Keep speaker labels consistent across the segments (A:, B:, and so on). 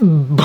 A: 嗯不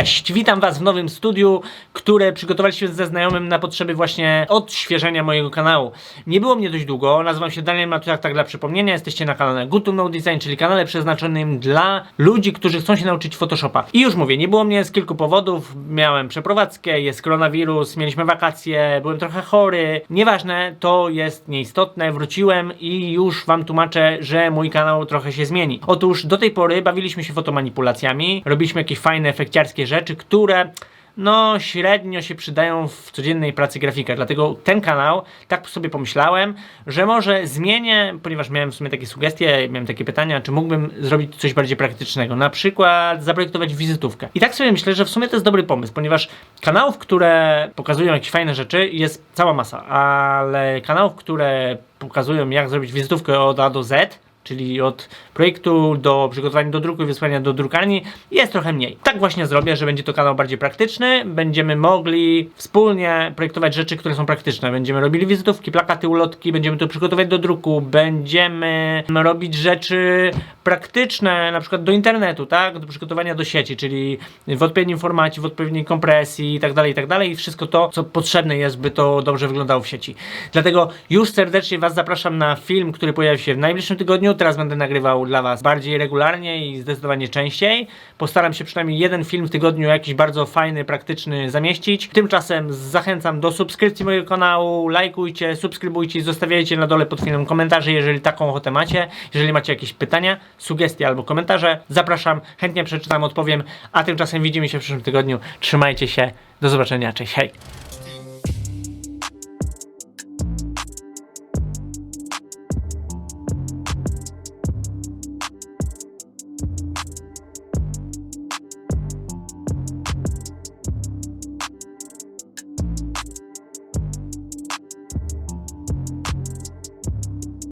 A: Cześć, witam Was w nowym studiu, które przygotowaliśmy ze znajomym na potrzeby właśnie odświeżenia mojego kanału. Nie było mnie dość długo, nazywam się Daniel Matuszak, tak dla przypomnienia, jesteście na kanale Good to Know Design, czyli kanale przeznaczonym dla ludzi, którzy chcą się nauczyć Photoshopa. I już mówię, nie było mnie z kilku powodów, miałem przeprowadzkę, jest koronawirus, mieliśmy wakacje, byłem trochę chory, nieważne, to jest nieistotne, wróciłem i już Wam tłumaczę, że mój kanał trochę się zmieni. Otóż do tej pory bawiliśmy się fotomanipulacjami, robiliśmy jakieś fajne, efekciarskie rzeczy, które no średnio się przydają w codziennej pracy grafika. Dlatego ten kanał, tak sobie pomyślałem, że może zmienię, ponieważ miałem w sumie takie sugestie, miałem takie pytania, czy mógłbym zrobić coś bardziej praktycznego. Na przykład zaprojektować wizytówkę. I tak sobie myślę, że w sumie to jest dobry pomysł, ponieważ kanałów, które pokazują jakieś fajne rzeczy jest cała masa, ale kanałów, które pokazują jak zrobić wizytówkę od A do Z, czyli od projektu do przygotowania do druku i wysłania do drukarni jest trochę mniej. Tak właśnie zrobię, że będzie to kanał bardziej praktyczny, będziemy mogli wspólnie projektować rzeczy, które są praktyczne. Będziemy robili wizytówki, plakaty, ulotki, będziemy to przygotować do druku, będziemy robić rzeczy praktyczne, na przykład do internetu, tak? Do przygotowania do sieci, czyli w odpowiednim formacie, w odpowiedniej kompresji i tak dalej, i tak dalej. I wszystko to, co potrzebne jest, by to dobrze wyglądało w sieci. Dlatego już serdecznie Was zapraszam na film, który pojawi się w najbliższym tygodniu. Teraz będę nagrywał dla Was bardziej regularnie i zdecydowanie częściej. Postaram się przynajmniej jeden film w tygodniu jakiś bardzo fajny, praktyczny zamieścić. Tymczasem zachęcam do subskrypcji mojego kanału, lajkujcie, subskrybujcie, zostawiajcie na dole pod filmem komentarze, jeżeli taką ochotę macie. Jeżeli macie jakieś pytania, sugestie albo komentarze, zapraszam, chętnie przeczytam, odpowiem. A tymczasem widzimy się w przyszłym tygodniu. Trzymajcie się, do zobaczenia, cześć, hej!